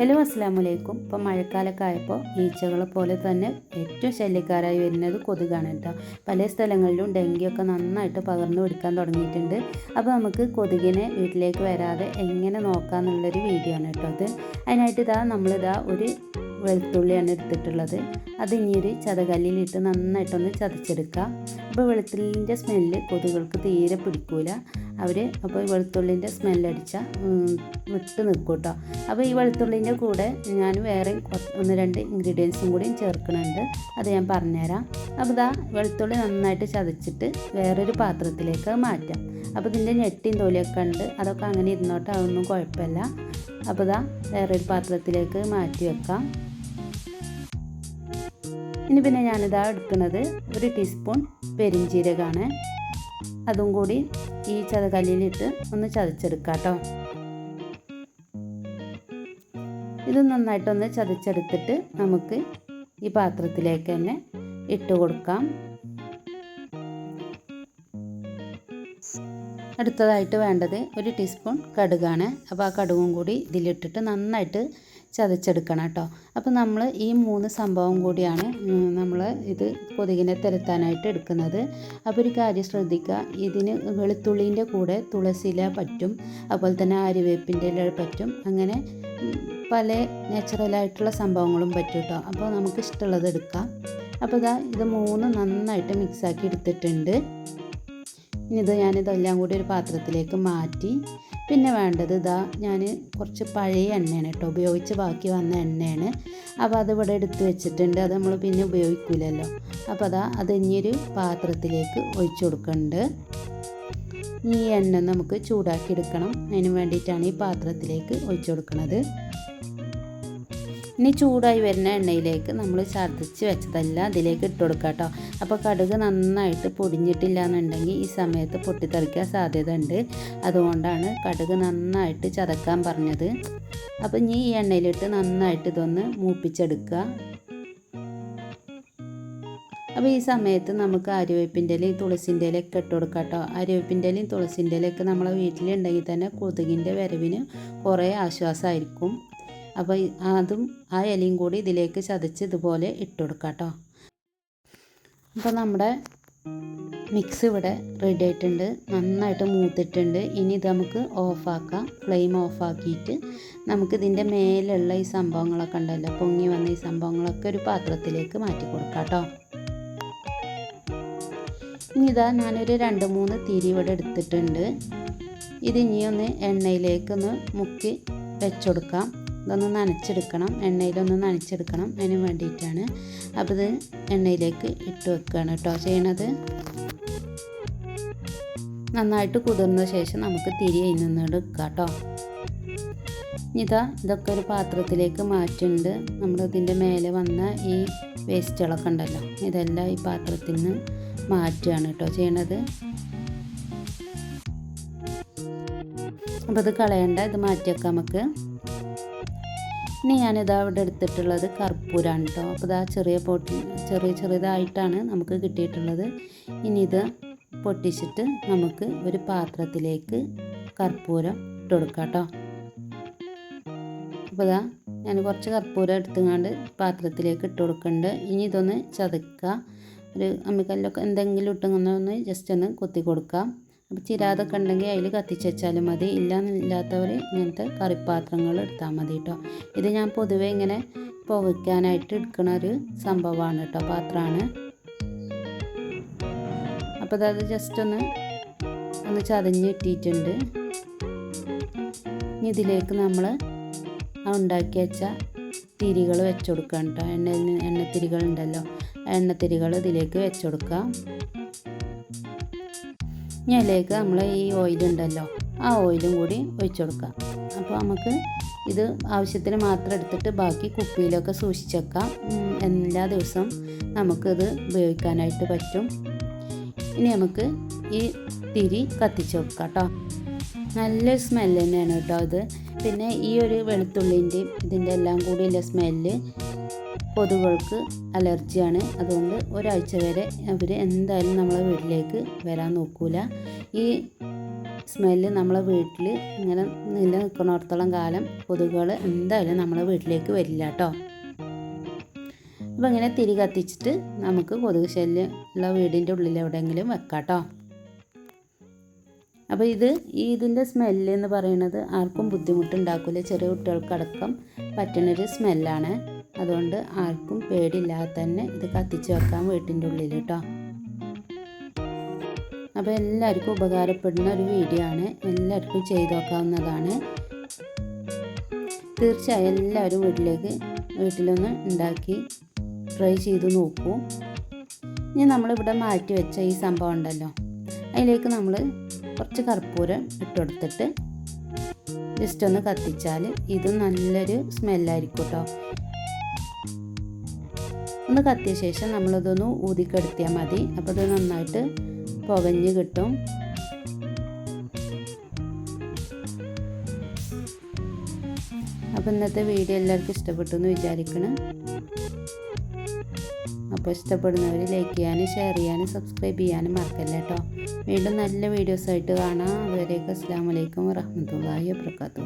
Hello അസ്സാം വലൈക്കും ഇപ്പം മഴക്കാലമൊക്കെ ആയപ്പോൾ ഈച്ചകളെ പോലെ തന്നെ ഏറ്റവും ശല്യക്കാരായി വരുന്നത് കൊതുകാണ് കേട്ടോ. പല സ്ഥലങ്ങളിലും ഡെങ്കിയൊക്കെ നന്നായിട്ട് പകർന്നു പിടിക്കാൻ തുടങ്ങിയിട്ടുണ്ട്. അപ്പോൾ നമുക്ക് കൊതുകിനെ വീട്ടിലേക്ക് വരാതെ എങ്ങനെ നോക്കാമെന്നുള്ളൊരു വീഡിയോ ആണ് കേട്ടോ അത്. അതിനായിട്ട് ഇതാ നമ്മളിതാ ഒരു വെളുത്തുള്ളിയാണ് എടുത്തിട്ടുള്ളത്. അത് ഇനി ഒരു ചതകല്ലിലിട്ട് നന്നായിട്ടൊന്ന് ചതച്ചെടുക്കുക അപ്പോൾ വെളുത്തുള്ളിന്റെ സ്മെല്ല് കൊതുകൾക്ക് തീരെ പിടിക്കൂല. അവർ അപ്പോൾ ഈ വെളുത്തുള്ളിന്റെ സ്മെല്ലടിച്ച വിട്ട് നിൽക്കും കേട്ടോ അപ്പോൾ ഈ വെളുത്തുള്ളിന്റെ കൂടെ ഞാൻ വേറെ ഒന്ന് രണ്ട് ഇൻഗ്രീഡിയൻസും കൂടിയും ചേർക്കുന്നുണ്ട് അത് ഞാൻ പറഞ്ഞുതരാം. അപ്പോൾ ഇതാ വെളുത്തുള്ളി നന്നായിട്ട് ചതച്ചിട്ട് വേറൊരു പാത്രത്തിലേക്ക് മാറ്റാം. അപ്പോൾ ഇതിന്റെ ഞെട്ടിയും തോലിയൊക്കെ ഉണ്ട്. അതൊക്കെ അങ്ങനെ ഇരുന്നോട്ടെ അതൊന്നും കുഴപ്പമില്ല. അപ്പോൾ ഇതാ വേറൊരു പാത്രത്തിലേക്ക് മാറ്റി വെക്കാം. ഇനി പിന്നെ ഞാനിതാ എടുക്കുന്നത് ഒരു ടീസ്പൂൺ പെരിഞ്ചീരകമാണ് അതും കൂടി ഈ ചതകല്ലിലിട്ട് ഒന്ന് ചതച്ചെടുക്കാം കേട്ടോ. ഇത് നന്നായിട്ടൊന്ന് ചതച്ചെടുത്തിട്ട് നമുക്ക് ഈ പാത്രത്തിലേക്ക് തന്നെ ഇട്ട് കൊടുക്കാം. അടുത്തതായിട്ട് വേണ്ടത് ഒരു ടീസ്പൂൺ കടുകാണ്. അപ്പോൾ ആ കടുകും കൂടി ഇതിലിട്ടിട്ട് നന്നായിട്ട് ചതച്ചെടുക്കണം കേട്ടോ. അപ്പോൾ നമ്മൾ ഈ മൂന്ന് സംഭവം കൂടിയാണ് നമ്മൾ ഇത് കൊതുകിനെ തിരുത്താനായിട്ട് എടുക്കുന്നത്. അപ്പോൾ ഒരു കാര്യം ശ്രദ്ധിക്കുക ഇതിന് വെളുത്തുള്ളീന്റെ കൂടെ തുളസിയില പറ്റും അതുപോലെ തന്നെ ആര്യവേപ്പിന്റെ ഇല പറ്റും അങ്ങനെ പല നാച്ചുറലായിട്ടുള്ള സംഭവങ്ങളും പറ്റും കേട്ടോ. അപ്പോൾ നമുക്ക് ഇഷ്ടമുള്ളത് എടുക്കാം. അപ്പോൾ ഇതാ ഇത് മൂന്ന് നന്നായിട്ട് മിക്സാക്കി എടുത്തിട്ടുണ്ട്. ഇനി ഇത് ഞാനിതെല്ലാം കൂടി ഒരു പാത്രത്തിലേക്ക് മാറ്റി. പിന്നെ വേണ്ടത് ഇതാ ഞാൻ കുറച്ച് പഴയ എണ്ണയാണ് കേട്ടോ ഉപയോഗിച്ച് ബാക്കി വന്ന എണ്ണയാണ്. അപ്പോൾ അത് ഇവിടെ എടുത്ത് വെച്ചിട്ടുണ്ട് അത് നമ്മൾ പിന്നെ ഉപയോഗിക്കില്ലല്ലോ അപ്പോൾ അതാ അത് ഇനിയൊരു പാത്രത്തിലേക്ക് ഒഴിച്ചു കൊടുക്കുന്നുണ്ട് ഈ എണ്ണ നമുക്ക് ചൂടാക്കി എടുക്കണം. അതിന് വേണ്ടിയിട്ടാണ് ഈ പാത്രത്തിലേക്ക് ഒഴിച്ചു കൊടുക്കുന്നത് ഇനി ചൂടായി വരുന്ന എണ്ണയിലേക്ക് നമ്മൾ ചതച്ച് വെച്ചതെല്ലാം അതിലേക്ക് ഇട്ട് കൊടുക്കുക കേട്ടോ. അപ്പോൾ കടുക് നന്നായിട്ട് പൊടിഞ്ഞിട്ടില്ല എന്നുണ്ടെങ്കിൽ ഈ സമയത്ത് പൊട്ടിത്തെറിക്കാൻ സാധ്യത ഉണ്ട് അതുകൊണ്ടാണ് കടുക് നന്നായിട്ട് ചതക്കാൻ പറഞ്ഞത്. അപ്പോൾ ഇനി ഈ എണ്ണയിലിട്ട് നന്നായിട്ട് ഇതൊന്ന് മൂപ്പിച്ചെടുക്കുക. അപ്പോൾ ഈ സമയത്ത് നമുക്ക് അരിവേപ്പിന്റെ ഇലയും തുളസിന്റെ ഇലയൊക്കെ ഇട്ട് കൊടുക്കാം കേട്ടോ. അരിവേപ്പിന്റെ ഇലയും തുളസിന്റെ ഇലയൊക്കെ നമ്മളെ വീട്ടിലുണ്ടെങ്കിൽ തന്നെ കൊതുകിന്റെ വരവിന് കുറേ ആശ്വാസമായിരിക്കും. അപ്പോൾ അതും ആ ഇലയും കൂടി ഇതിലേക്ക് ചതച്ച് ഇതുപോലെ ഇട്ട് കൊടുക്കാം കേട്ടോ അപ്പോൾ നമ്മുടെ മിക്സ് ഇവിടെ റെഡി ആയിട്ടുണ്ട്. നന്നായിട്ട് മൂത്തിട്ടുണ്ട്. ഇനി ഇത് നമുക്ക് ഓഫാക്കാം ഫ്ലെയിം ഓഫാക്കിയിട്ട് നമുക്ക് ഇതിന്റെ മേലുള്ള ഈ സംഭവങ്ങളൊക്കെ ഉണ്ടല്ലോ പൊങ്ങി വന്ന ഈ സംഭവങ്ങളൊക്കെ ഒരു പാത്രത്തിലേക്ക് മാറ്റി കൊടുക്കാം കേട്ടോ ഇനി ഇതാ ഞാനൊരു രണ്ട് മൂന്ന് തിരി ഇവിടെ എടുത്തിട്ടുണ്ട്. ഇത് ഇനിയൊന്ന് എണ്ണയിലേക്കൊന്ന് മുക്കി വെച്ചുകൊടുക്കാം ഇതൊന്ന് നനച്ചെടുക്കണം. എണ്ണയിലൊന്ന് നനച്ചെടുക്കണം. അതിന് വേണ്ടിയിട്ടാണ് അപ്പോൾ ഇത് എണ്ണയിലേക്ക് ഇട്ട് വെക്കുകയാണ് കേട്ടോ ചെയ്യണത്. നന്നായിട്ട് കുതിർന്ന ശേഷം നമുക്ക് തിരി അതിൽ നിന്ന് എടുക്കാം കേട്ടോ. ഇതാ ഇതൊക്കെ ഒരു പാത്രത്തിലേക്ക് മാറ്റുന്നുണ്ട് നമ്മൾ ഇതിന്റെ മേലെ വന്ന ഈ വേസ്റ്റുകളൊക്കെ ഉണ്ടല്ലോ ഇതെല്ലാം ഈ പാത്രത്തിൽ നിന്ന് മാറ്റുകയാണ് കേട്ടോ ചെയ്യണത്. അപ്പോൾ ഇത് കളയണ്ട ഇത് മാറ്റി വെക്കാം നമുക്ക്. ഇനി ഞാനിതാ ഇവിടെ എടുത്തിട്ടുള്ളത് കർപ്പൂരാണ് കേട്ടോ അപ്പോൾ ഇതാ ചെറിയ പൊട്ടി ചെറിയ ചെറിയതായിട്ടാണ് നമുക്ക് കിട്ടിയിട്ടുള്ളത്. ഇനി ഇത് പൊട്ടിച്ചിട്ട് നമുക്ക് ഒരു പാത്രത്തിലേക്ക് കർപ്പൂരം ഇട്ട് കൊടുക്കാം കേട്ടോ അപ്പോൾ ഇതാ ഞാൻ കുറച്ച് കർപ്പൂരം എടുത്തുകൊണ്ട് പാത്രത്തിലേക്ക് ഇട്ട് കൊടുക്കുന്നുണ്ട് ഇനി ഇതൊന്ന് ചതക്കുക ഒരു അമ്മിക്കല്ലൊക്കെ എന്തെങ്കിലും ഇട്ടൊന്ന് ജസ്റ്റ് ഒന്ന് കുത്തി കൊടുക്കാം. അപ്പോൾ ചിരാതൊക്കെ ഉണ്ടെങ്കിൽ അതിൽ കത്തിച്ച് വെച്ചാലും മതി. ഇല്ലാന്നില്ലാത്തവർ ഇങ്ങനത്തെ കറിപ്പാത്രങ്ങൾ എടുത്താൽ മതി കേട്ടോ. ഇത് ഞാൻ പൊതുവെ ഇങ്ങനെ പുകയ്ക്കാനായിട്ട് എടുക്കുന്ന ഒരു സംഭവമാണ് കേട്ടോ പാത്രമാണ്. അപ്പോൾ അത് ജസ്റ്റ് ഒന്ന് ഒന്ന് ചതഞ്ഞ് ഇട്ടിട്ടുണ്ട് ഇനി ഇതിലേക്ക് നമ്മൾ ഉണ്ടാക്കി വെച്ച തിരികൾ വെച്ച് കൊടുക്കാം കേട്ടോ. എണ്ണ എണ്ണത്തിരികൾ ഉണ്ടല്ലോ എണ്ണത്തിരികൾ ഇതിലേക്ക് വെച്ച് കൊടുക്കാം. ഇനി അതിലേക്ക് നമ്മൾ ഈ ഓയിലുണ്ടല്ലോ ആ ഓയിലും കൂടി ഒഴിച്ചു കൊടുക്കാം അപ്പോൾ നമുക്ക് ഇത് ആവശ്യത്തിന് മാത്രം എടുത്തിട്ട് ബാക്കി കുപ്പിയിലൊക്കെ സൂക്ഷിച്ചേക്കാം എല്ലാ ദിവസവും നമുക്കിത് ഉപയോഗിക്കാനായിട്ട് പറ്റും. ഇനി നമുക്ക് ഈ തിരി കത്തിച്ച് വെക്കാം കേട്ടോ. നല്ലൊരു സ്മെല്ല് തന്നെയാണ് കേട്ടോ അത് പിന്നെ ഈ ഒരു വെളുത്തുള്ളിന്റെയും ഇതിന്റെ എല്ലാം കൂടിയുള്ള സ്മെല്ല് കൊതുകൾക്ക് അലർജിയാണ്. അതുകൊണ്ട് ഒരാഴ്ച വരെ അവർ എന്തായാലും നമ്മളെ വീട്ടിലേക്ക് വരാൻ നോക്കൂല. ഈ സ്മെല്ല് നമ്മളെ വീട്ടിൽ ഇങ്ങനെ നിലനിൽക്കുന്നിടത്തോളം കാലം കൊതുകുകൾ എന്തായാലും നമ്മളെ വീട്ടിലേക്ക് വരില്ല കേട്ടോ അപ്പോൾ ഇങ്ങനെ തിരി കത്തിച്ചിട്ട് നമുക്ക് കൊതുക് ശല്യം ഉള്ള വീടിന്റെ ഉള്ളിൽ എവിടെയെങ്കിലും വെക്കാം കേട്ടോ അപ്പോൾ ഇത് ഇതിന്റെ സ്മെല്ല് എന്ന് പറയുന്നത് ആർക്കും ബുദ്ധിമുട്ടുണ്ടാക്കില്ല ചെറിയ കുട്ടികൾക്കടക്കം പറ്റുന്നൊരു സ്മെല്ലാണ്. അതുകൊണ്ട് ആർക്കും പേടിയില്ലാതെ തന്നെ ഇത് കത്തിച്ച് വെക്കാം വീട്ടിന്റെ ഉള്ളിൽ കേട്ടോ. അപ്പോൾ എല്ലാവർക്കും ഉപകാരപ്പെടുന്ന ഒരു വീഡിയോ ആണ്. എല്ലാവർക്കും ചെയ്തു നോക്കാവുന്നതാണ്. തീർച്ചയായും എല്ലാവരും വീട്ടിലേക്ക് വീട്ടിലൊന്ന് ഉണ്ടാക്കി ട്രൈ ചെയ്ത് നോക്കൂ. ഇനി നമ്മളിവിടെ മാറ്റി വെച്ച ഈ സംഭവം ഉണ്ടല്ലോ. അതിലേക്ക് നമ്മൾ കുറച്ച് കർപ്പൂരം ഇട്ടുകൊടുത്തിട്ട് ജസ്റ്റ് ഒന്ന് കത്തിച്ചാൽ ഇത് നല്ലൊരു സ്മെല്ലായിരിക്കും കേട്ടോ. ഒന്ന് കത്തിയ ശേഷം നമ്മളിതൊന്ന് ഊതിക്കെടുത്തിയാൽ മതി. അപ്പോൾ ഇത് നന്നായിട്ട് പുകഞ്ഞ് കിട്ടും. അപ്പോൾ ഇന്നത്തെ വീഡിയോ എല്ലാവർക്കും ഇഷ്ടപ്പെട്ടു എന്ന് വിചാരിക്കണം. അപ്പോൾ ഇഷ്ടപ്പെടുന്നവർ ലൈക്ക് ചെയ്യാനും ഷെയർ ചെയ്യാനും സബ്സ്ക്രൈബ് ചെയ്യാനും മറക്കല്ല കേട്ടോ വീണ്ടും നല്ല വീഡിയോസായിട്ട് കാണാം. അതുവരെയൊക്കെ അസ്സാം വലൈക്കും വറഹമത്തല്ലാഹി വാബർക്കാത്തു